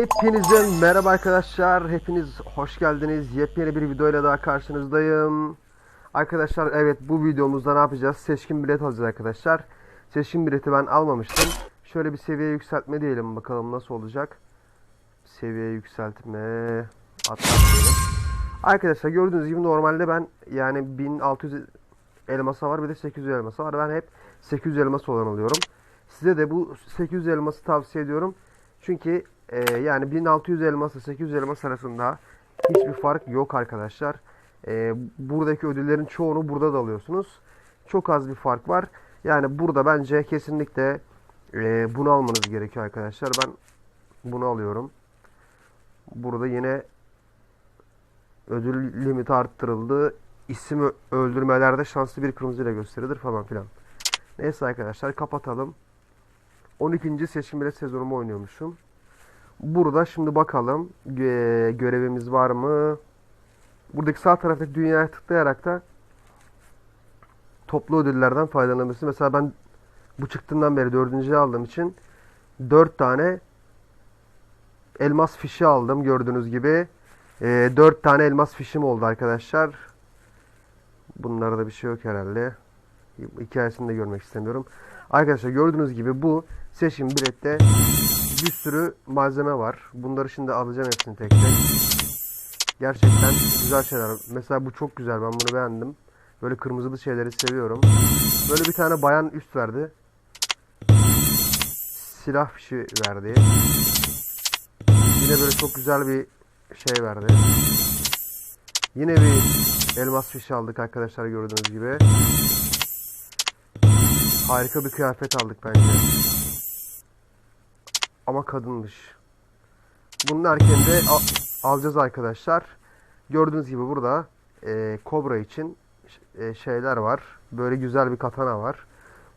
Hepinize merhaba arkadaşlar. Hepiniz hoş geldiniz. Yepyeni bir videoyla daha karşınızdayım. Arkadaşlar evet bu videomuzda ne yapacağız? Seçkin bilet alacağız arkadaşlar. Seçkin bileti ben almamıştım. Şöyle bir seviye yükseltme diyelim bakalım nasıl olacak. Seviye yükseltme atlatmayalım. Arkadaşlar gördüğünüz gibi normalde ben yani 1600 elmasa var bir de 800 elmasa var. Ben hep 800 elması olan alıyorum. Size de bu 800 elması tavsiye ediyorum. Çünkü e, yani 1600 elması 800 elmas arasında hiçbir fark yok arkadaşlar. E, buradaki ödüllerin çoğunu burada da alıyorsunuz. Çok az bir fark var. Yani burada bence kesinlikle e, bunu almanız gerekiyor arkadaşlar. Ben bunu alıyorum. Burada yine ödül limiti arttırıldı. İsim öldürmelerde şanslı bir kırmızıyla gösterilir falan filan. Neyse arkadaşlar kapatalım. 12. seçim bilet sezonumu oynuyormuşum. Burada şimdi bakalım gö- görevimiz var mı? Buradaki sağ taraftaki dünyaya tıklayarak da toplu ödüllerden faydalanabilirsin. Mesela ben bu çıktığından beri dördüncüyü aldığım için 4 tane elmas fişi aldım gördüğünüz gibi. Ee, 4 tane elmas fişim oldu arkadaşlar. Bunlarda bir şey yok herhalde. Hikayesini de görmek istemiyorum. Arkadaşlar gördüğünüz gibi bu seçim bilette bir sürü malzeme var. Bunları şimdi alacağım hepsini tek tek. Gerçekten güzel şeyler. Mesela bu çok güzel. Ben bunu beğendim. Böyle kırmızılı şeyleri seviyorum. Böyle bir tane bayan üst verdi. Silah fişi verdi. Yine böyle çok güzel bir şey verdi. Yine bir elmas fişi aldık arkadaşlar gördüğünüz gibi. Harika bir kıyafet aldık bence. Ama kadınmış. Bunun erkeğini de al- alacağız arkadaşlar. Gördüğünüz gibi burada e, Kobra için e, şeyler var. Böyle güzel bir katana var.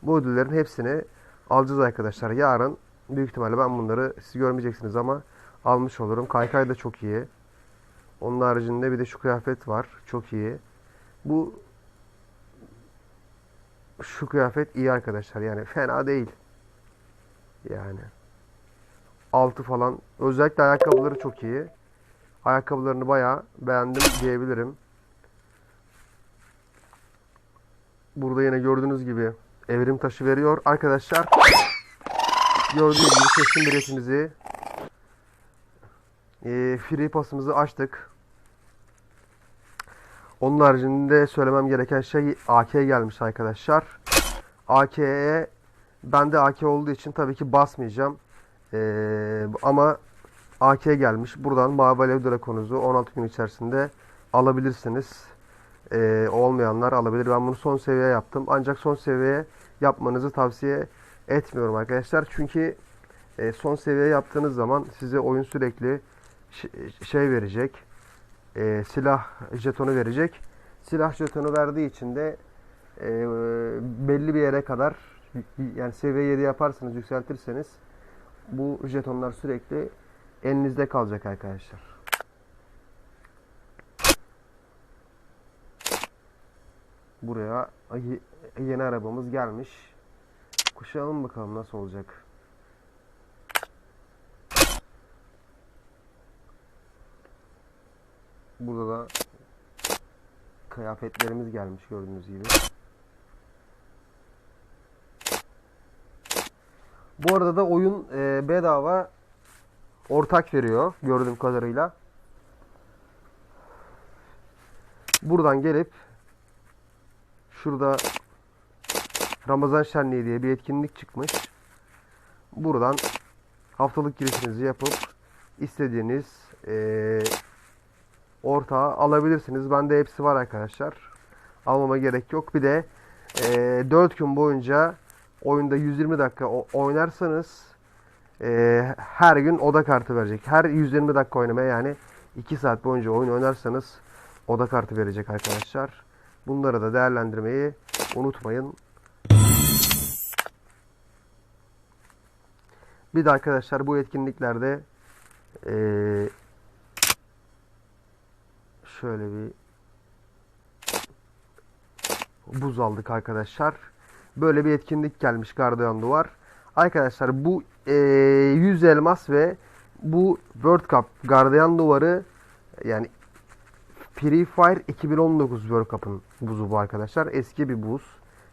Bu ödüllerin hepsini alacağız arkadaşlar. Yarın büyük ihtimalle ben bunları siz görmeyeceksiniz ama almış olurum. Kaykay da çok iyi. Onun haricinde bir de şu kıyafet var. Çok iyi. Bu şu kıyafet iyi arkadaşlar. Yani fena değil. Yani. Altı falan. Özellikle ayakkabıları çok iyi. Ayakkabılarını bayağı beğendim diyebilirim. Burada yine gördüğünüz gibi evrim taşı veriyor. Arkadaşlar gördüğünüz gibi seçim biletimizi e, free pass'ımızı açtık. Onun haricinde söylemem gereken şey AK gelmiş arkadaşlar. AK'ye bende AK olduğu için tabii ki basmayacağım. Ee, ama AK gelmiş. Buradan Mavi Alev Drakon'uzu 16 gün içerisinde alabilirsiniz. Ee, olmayanlar alabilir. Ben bunu son seviye yaptım. Ancak son seviye yapmanızı tavsiye etmiyorum arkadaşlar. Çünkü e, son seviye yaptığınız zaman size oyun sürekli şey verecek. E, silah jetonu verecek. Silah jetonu verdiği için de e, belli bir yere kadar yani seviye 7 yaparsanız yükseltirseniz bu jetonlar sürekli elinizde kalacak arkadaşlar. Buraya yeni arabamız gelmiş. Kuşayalım bakalım nasıl olacak. Burada da kıyafetlerimiz gelmiş gördüğünüz gibi. Bu arada da oyun e, bedava ortak veriyor gördüğüm kadarıyla. Buradan gelip şurada Ramazan Şenliği diye bir etkinlik çıkmış. Buradan haftalık girişinizi yapıp istediğiniz e, ortağı alabilirsiniz. Bende hepsi var arkadaşlar. Almama gerek yok. Bir de e, 4 gün boyunca oyunda 120 dakika oynarsanız e, her gün oda kartı verecek. Her 120 dakika oynamaya yani 2 saat boyunca oyun oynarsanız oda kartı verecek arkadaşlar. Bunları da değerlendirmeyi unutmayın. Bir de arkadaşlar bu etkinliklerde e, şöyle bir buz aldık arkadaşlar. Böyle bir etkinlik gelmiş gardiyan duvar. Arkadaşlar bu e, 100 elmas ve bu World Cup gardiyan duvarı yani Free Fire 2019 World Cup'ın buzu bu arkadaşlar. Eski bir buz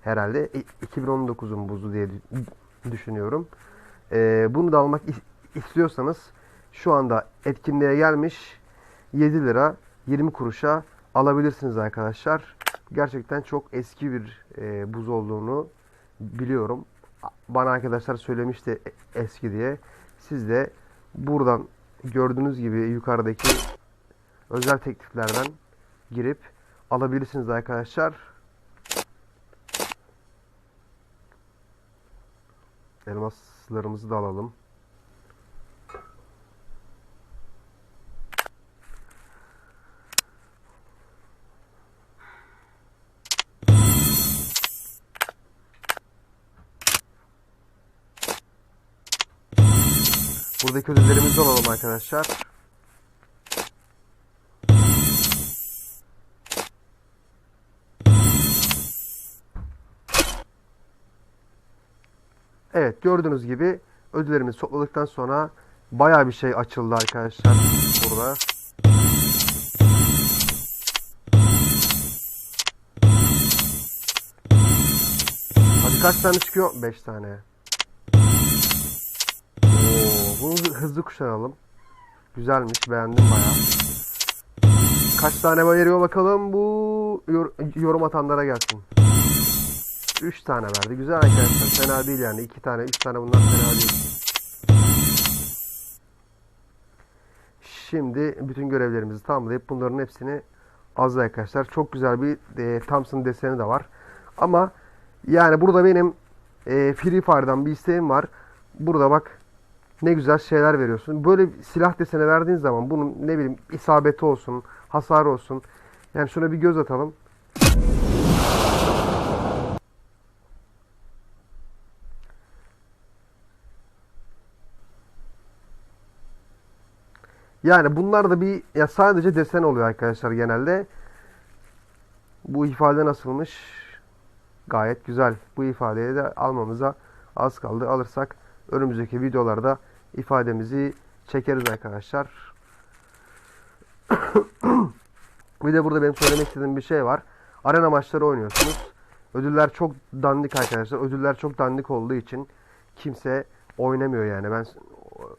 herhalde. İ- 2019'un buzu diye dü- düşünüyorum. Ee, bunu da almak is- istiyorsanız şu anda etkinliğe gelmiş 7 lira 20 kuruşa alabilirsiniz arkadaşlar. Gerçekten çok eski bir e, buz olduğunu biliyorum. Bana arkadaşlar söylemişti e- eski diye. Siz de buradan gördüğünüz gibi yukarıdaki özel tekliflerden girip alabilirsiniz arkadaşlar. Elmaslarımızı da alalım. Buradaki ödüllerimizi alalım arkadaşlar. Evet gördüğünüz gibi ödüllerimizi topladıktan sonra baya bir şey açıldı arkadaşlar burada. Hadi kaç tane çıkıyor? 5 tane. Hızlı- kuşanalım. Güzelmiş beğendim baya. Kaç tane veriyor bakalım bu yor- yorum atanlara gelsin. 3 tane verdi. Güzel arkadaşlar. Fena değil yani. 2 tane, 3 tane bunlar fena değil. Şimdi bütün görevlerimizi tamamlayıp bunların hepsini az arkadaşlar. Çok güzel bir e, Thompson deseni de var. Ama yani burada benim e, Free Fire'dan bir isteğim var. Burada bak ne güzel şeyler veriyorsun. Böyle silah deseni verdiğin zaman bunun ne bileyim isabeti olsun, hasar olsun. Yani şuna bir göz atalım. Yani bunlar da bir ya sadece desen oluyor arkadaşlar genelde. Bu ifade nasılmış? Gayet güzel. Bu ifadeyi de almamıza az kaldı. Alırsak önümüzdeki videolarda ifademizi çekeriz arkadaşlar. bir de burada benim söylemek istediğim bir şey var. Arena maçları oynuyorsunuz. Ödüller çok dandik arkadaşlar. Ödüller çok dandik olduğu için kimse oynamıyor yani. Ben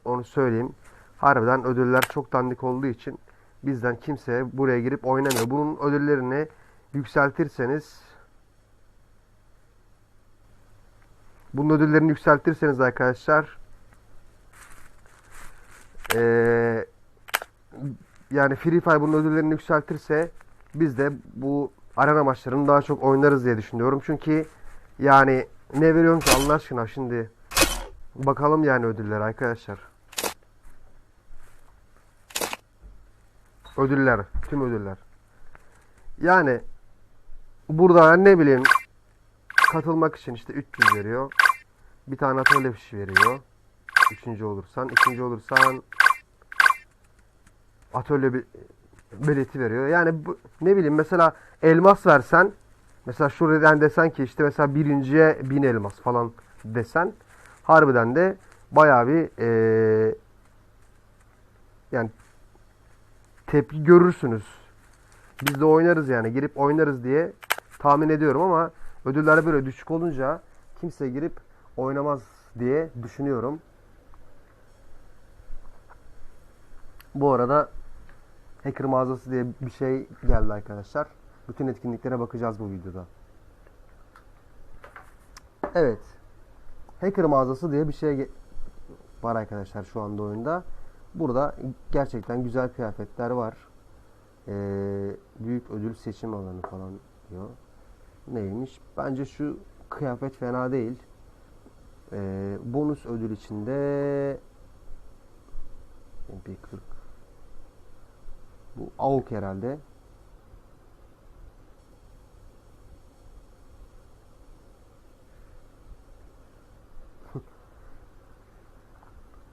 onu söyleyeyim. Harbiden ödüller çok dandik olduğu için bizden kimse buraya girip oynamıyor. Bunun ödüllerini yükseltirseniz bunun ödüllerini yükseltirseniz arkadaşlar eee yani Free Fire bunun ödüllerini yükseltirse biz de bu arena maçlarını daha çok oynarız diye düşünüyorum. Çünkü yani ne veriyorum ki Allah aşkına şimdi bakalım yani ödüller arkadaşlar. Ödüller, tüm ödüller. Yani burada ne bileyim katılmak için işte 300 veriyor. Bir tane atölye fişi veriyor. Üçüncü olursan, ikinci olursan atölye bi- bileti veriyor. Yani bu, ne bileyim mesela elmas versen mesela şuradan desen ki işte mesela birinciye bin elmas falan desen harbiden de bayağı bir eee, yani tepki görürsünüz. Biz de oynarız yani girip oynarız diye tahmin ediyorum ama ödüller böyle düşük olunca kimse girip oynamaz diye düşünüyorum. Bu arada hacker mağazası diye bir şey geldi arkadaşlar. Bütün etkinliklere bakacağız bu videoda. Evet. Hacker mağazası diye bir şey var arkadaşlar şu anda oyunda. Burada gerçekten güzel kıyafetler var. Ee, büyük ödül seçim alanı falan diyor. Neymiş? Bence şu kıyafet fena değil. Ee, bonus ödül içinde MP40 bu AUK herhalde.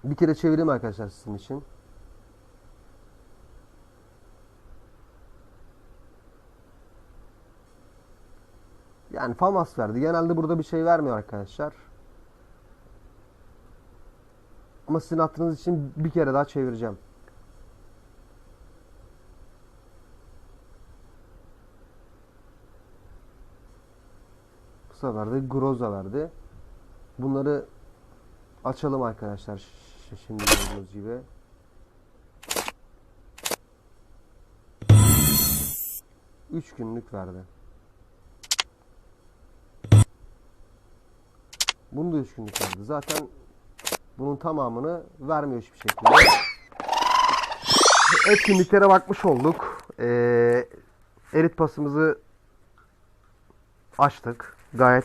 Bir kere çevireyim arkadaşlar sizin için. Yani FAMAS verdi. Genelde burada bir şey vermiyor arkadaşlar. Ama sizin hatırınız için bir kere daha çevireceğim. Sefer de Groza verdi. Bunları açalım arkadaşlar. Şimdi gördüğünüz gibi. Üç günlük verdi. Bunu da üç günlük verdi. Zaten bunun tamamını vermiyor hiçbir şekilde. Etkinliklere bakmış olduk. Ee, erit pasımızı açtık. Gayet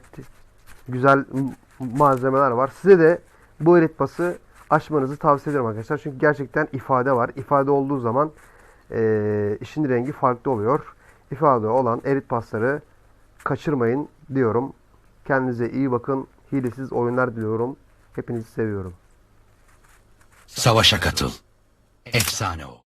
güzel malzemeler var. Size de bu erit pası açmanızı tavsiye ederim arkadaşlar. Çünkü gerçekten ifade var. İfade olduğu zaman ee, işin rengi farklı oluyor. İfade olan pasları kaçırmayın diyorum. Kendinize iyi bakın. Hilesiz oyunlar diliyorum. Hepinizi seviyorum. Savaşa katıl. Efsane o.